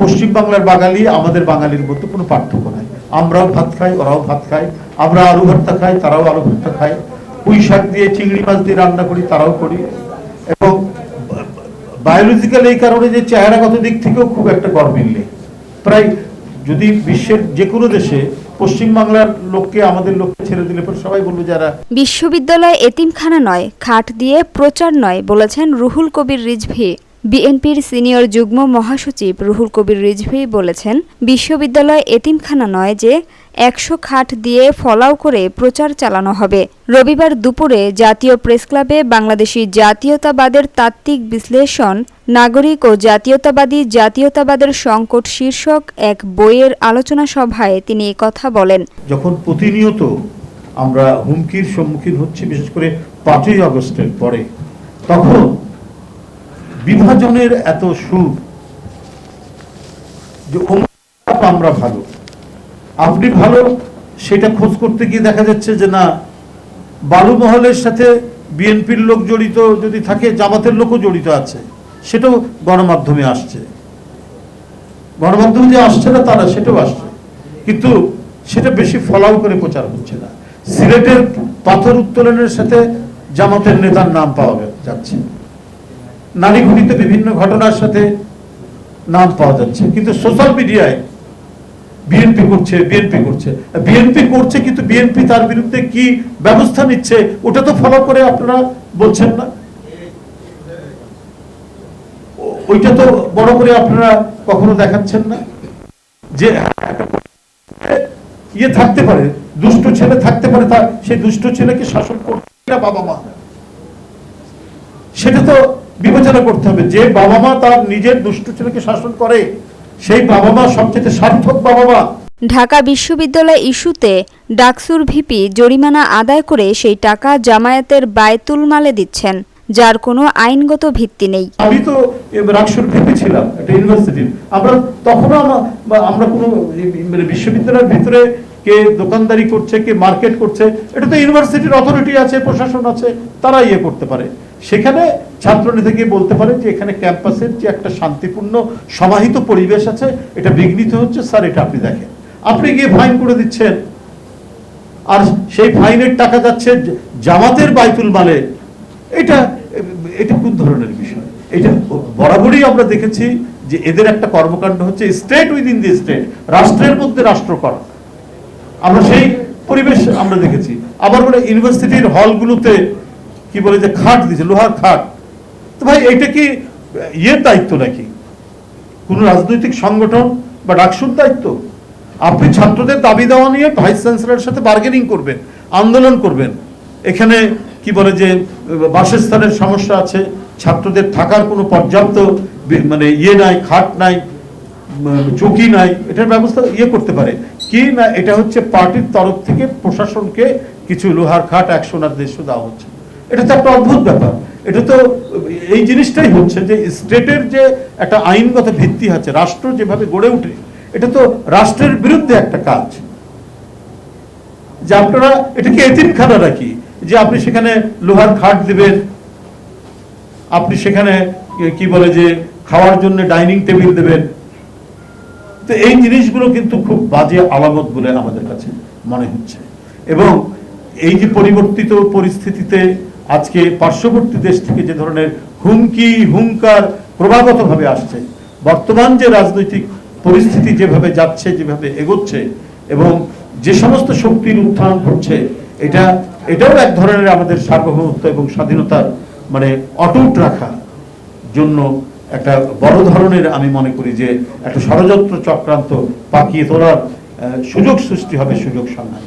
পশ্চিম বাংলার বাঙালি, আমাদের বাঙালির মধ্যে কোনো পার্থক্য নাই। আমরাও ভাত খাই, ওরাও ভাত খাই আমরা আলু ভর্তা খাই, তারাও আলু ভর্তা খাই পুঁই শাক দিয়ে, চিংড়ি মাছ দিয়ে রান্না করি, তারাও করি। এবং বায়োলজিক্যাল এই কারণে যে চেহারাগত দিক থেকেও খুব একটা গরমিল নেই। প্রায় যদি বিশ্বের যে কোনো দেশে পশ্চিম বাংলার লোককে, আমাদের লোককে ছেড়ে দিলে পরে সবাই বলবে যারা বিশ্ববিদ্যালয় এতিমখানা নয়, খাট দিয়ে প্রচার নয়, বলেছেন রুহুল কবির রিজভি। বিএনপির সিনিয়র যুগ্ম মহাসচিব রুহুল কবির রিজভি বলেছেন, বিশ্ববিদ্যালয় এতিমখানা নয় যে একশো খাট দিয়ে ফলাও করে প্রচার চালানো হবে। রবিবার দুপুরে জাতীয় প্রেসক্লাবে বাংলাদেশি জাতীয়তাবাদের তাত্ত্বিক বিশ্লেষণ, নাগরিক ও জাতীয়তাবাদী জাতীয়তাবাদের সংকট শীর্ষক এক বইয়ের আলোচনা সভায় তিনি কথা বলেন। যখন প্রতিনিয়ত আমরা হুমকির সম্মুখীন হচ্ছি, বিশেষ করে পাঁচই আগস্টের পরে, তখন বিভাজনের এত সুর যে আমরা ভালো। আপনি ভালো, সেটা খোঁজ করতে গিয়ে দেখা যাচ্ছে যে না বালু মহলের সাথে বিএনপির লোক জড়িত যদি থাকে, জামাতের লোকও জড়িত আছে, সেটাও গণমাধ্যমে আসছে। গণমাধ্যমে যে আসছে না তারা, সেটাও আসছে। কিন্তু সেটা বেশি ফলাও করে প্রচার হচ্ছে না। সিলেটের পাথর উত্তোলনের সাথে জামাতের নেতার নাম পাওয়া যাচ্ছে। নারীঘটিত বিভিন্ন ঘটনার সাথে নাম পাওয়া যাচ্ছে। কিন্তু সোশ্যাল মিডিয়ায় বিএনপি করছে বিএনপি করছে। বিএনপি করছে কিন্তু বিএনপি তার বিরুদ্ধে কি ব্যবস্থা নিচ্ছে, ওটা তো ফলো করে আপনারা বলছেন না? ওইটা তো বড় করে আপনারা কখনো দেখাচ্ছেন না? যে ইয়ে থাকতে পারে, দুষ্ট ছেলে থাকতে পারে তার সেই দুষ্ট ছেলেকে শাসন করতে বাবা মা? সেটা তো বিবেচনা করতে হবে যে বাবা মা তার নিজের দুষ্ট ছেলেকে শাসন করে সেই বাবা মা সবচেয়ে সার্থক বাবা মা। ঢাকা বিশ্ববিদ্যালয় ইস্যুতে ডাকসুর ভিপি জরিমানা আদায় করে সেই টাকা জামায়াতের বায়তুল মালে দিচ্ছেন যার কোনো আইনগত ভিত্তি নেই। আমি তো রাকসুর ভিপি ছিলাম একটা ইউনিভার্সিটির। আমরা তখনও আমরা কোনো মানে বিশ্ববিদ্যালয়ের ভিতরে কে দোকানদারি করছে কে মার্কেট করছে এটা তো ইউনিভার্সিটির অথরিটি আছে প্রশাসন আছে তারা ইয়ে করতে পারে। সেখানে ছাত্রনেতা গিয়ে বলতে পারে যে এখানে ক্যাম্পাসের যে একটা শান্তিপূর্ণ, সমাহিত পরিবেশ আছে, এটা বিঘ্নিত হচ্ছে। স্যার, এটা আপনি দেখেন। আপনি গিয়ে ফাইন করে দিচ্ছেন। আর সেই ফাইনের টাকা যাচ্ছে জামাতের বাইতুল মালে। এটা এটা কোন ধরনের বিষয়? এটা বরাবরই আমরা দেখেছি যে এদের একটা কর্মকাণ্ড হচ্ছে স্টেট উইদিন দি স্টেট, রাষ্ট্রের মধ্যে রাষ্ট্র করা। আমরা সেই পরিবেশ আমরা দেখেছি। আবার বলে ইউনিভার্সিটির হলগুলোতে কি বলে যে খাট দিছে লোহার খাট। তো ভাই, এটা কি, ইয়ের দায়িত্ব নাকি? কোন রাজনৈতিক সংগঠন বা ডাকসুর দায়িত্ব? আপনি ছাত্রদের দাবি দেওয়া নিয়ে ভাইস চ্যান্সেলরের সাথে বার্গেনিং করবেন, আন্দোলন করবেন। এখানে কি বলে যে, বাসস্থানের সমস্যা আছে, ছাত্রদের থাকার কোনো পর্যাপ্ত মানে ইয়ে নাই, খাট নাই চৌকি নাই, এটার ব্যবস্থা ইয়ে করতে পারে। কি না, এটা হচ্ছে পার্টির তরফ থেকে প্রশাসনকে কিছু লোহার খাট একশো দেড়শ দেওয়া হচ্ছে। এটা তো একটা অদ্ভুত ব্যাপার। এটা তো এই জিনিসটাই হচ্ছে যে স্টেটের যে একটা আইনগত ভিত্তি আছে, রাষ্ট্র যেভাবে গড়ে ওঠে এটা তো রাষ্ট্রের বিরুদ্ধে একটা কাজ। যে আপনারা, এটা কি এতিমখানা নাকি? যে আপনি সেখানে লোহার খাট দিবেন, আপনি সেখানে, কি বলে যে, খাওয়ার জন্য ডাইনিং টেবিল দেবেন। তো এই জিনিসগুলো কিন্তু খুব বাজে আলামত বলে আমাদের কাছে মনে হচ্ছে। এবং এই যে পরিবর্তিত পরিস্থিতিতে আজকে পার্শ্ববর্তী দেশ থেকে যে ধরনের হুমকি, হুঙ্কার ক্রমাগতভাবে আসছে। বর্তমান যে রাজনৈতিক পরিস্থিতি যেভাবে যাচ্ছে, যেভাবে এগোচ্ছে এবং যে সমস্ত শক্তির উত্থান ঘটছে, এটা, এটাও এক ধরনের আমাদের সার্বভৌমত্ব এবং স্বাধীনতার মানে অটুট রাখা জন্য একটা বড় ধরনের আমি মনে করি যে একটা ষড়যন্ত্র চক্রান্ত পাকিয়ে তোলার সুযোগ সৃষ্টি হবে, সুযোগ সন্ধান